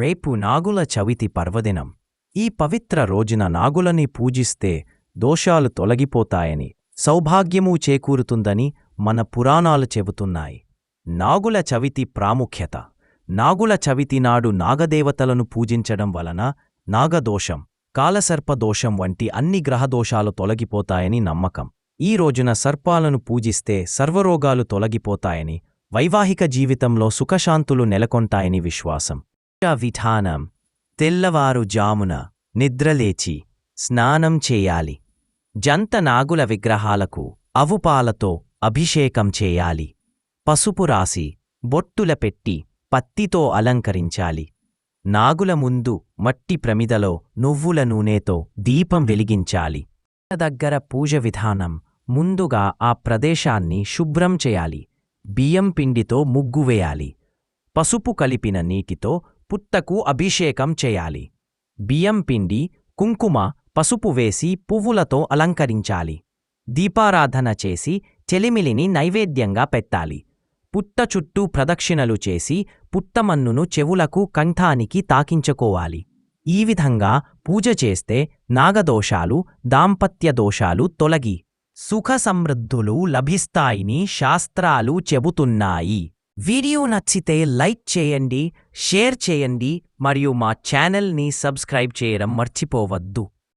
రేపు నాగుల చవితి పర్వదినం. ఈ పవిత్ర రోజున నాగులని పూజిస్తే దోషాలు తొలగిపోతాయని సౌభాగ్యమూ చేకూరుతుందని మన పురాణాలు చెబుతున్నాయి. నాగుల చవితి ప్రాముఖ్యత. నాగుల చవితి నాడు నాగదేవతలను పూజించడం వలన నాగదోషం కాలసర్పదోషం వంటి అన్ని గ్రహదోషాలు తొలగిపోతాయని నమ్మకం. ఈ రోజున సర్పాలను పూజిస్తే సర్వరోగాలు తొలగిపోతాయని వైవాహిక జీవితంలో సుఖశాంతులు నెలకొంటాయని విశ్వాసం. విధానం తెల్లవారుజామున నిద్రలేచి స్నానం చేయాలి. జంత నాగుల విగ్రహాలకు అవుపాలతో అభిషేకం చేయాలి. పసుపు రాసి బొట్టుల పెట్టి పత్తితో అలంకరించాలి. నాగుల ముందు మట్టి ప్రమిదలో నువ్వుల నూనెతో దీపం వెలిగించాలి. దగ్గర పూజ విధానం ముందుగా ఆ ప్రదేశాన్ని శుభ్రం చేయాలి. బియ్యం పిండితో ముగ్గు వేయాలి. పసుపు కలిపిన నీటితో పుత్తకు అభిషేకం చేయాలి. బియ్యం పిండి కుంకుమ పసుపు వేసి పువ్వులతో అలంకరించాలి. దీపారాధన చేసి చెలిమిలిని నైవేద్యంగా పెట్టాలి. పుట్ట చుట్టూ ప్రదక్షిణలు చేసి పుట్టమన్నును చెవులకు కంఠానికి తాకించుకోవాలి. ఈ విధంగా పూజ చేస్తే నాగదోషాలు దాంపత్య దోషాలు తొలగి సుఖ సమృద్ధులు లభిస్తాయని శాస్త్రాలు చెబుతున్నాయి. వీడియో నచ్చితే లైక్ చేయండి షేర్ చేయండి మరియు మా ఛానల్ని సబ్స్క్రైబ్ చేయడం మర్చిపోవద్దు.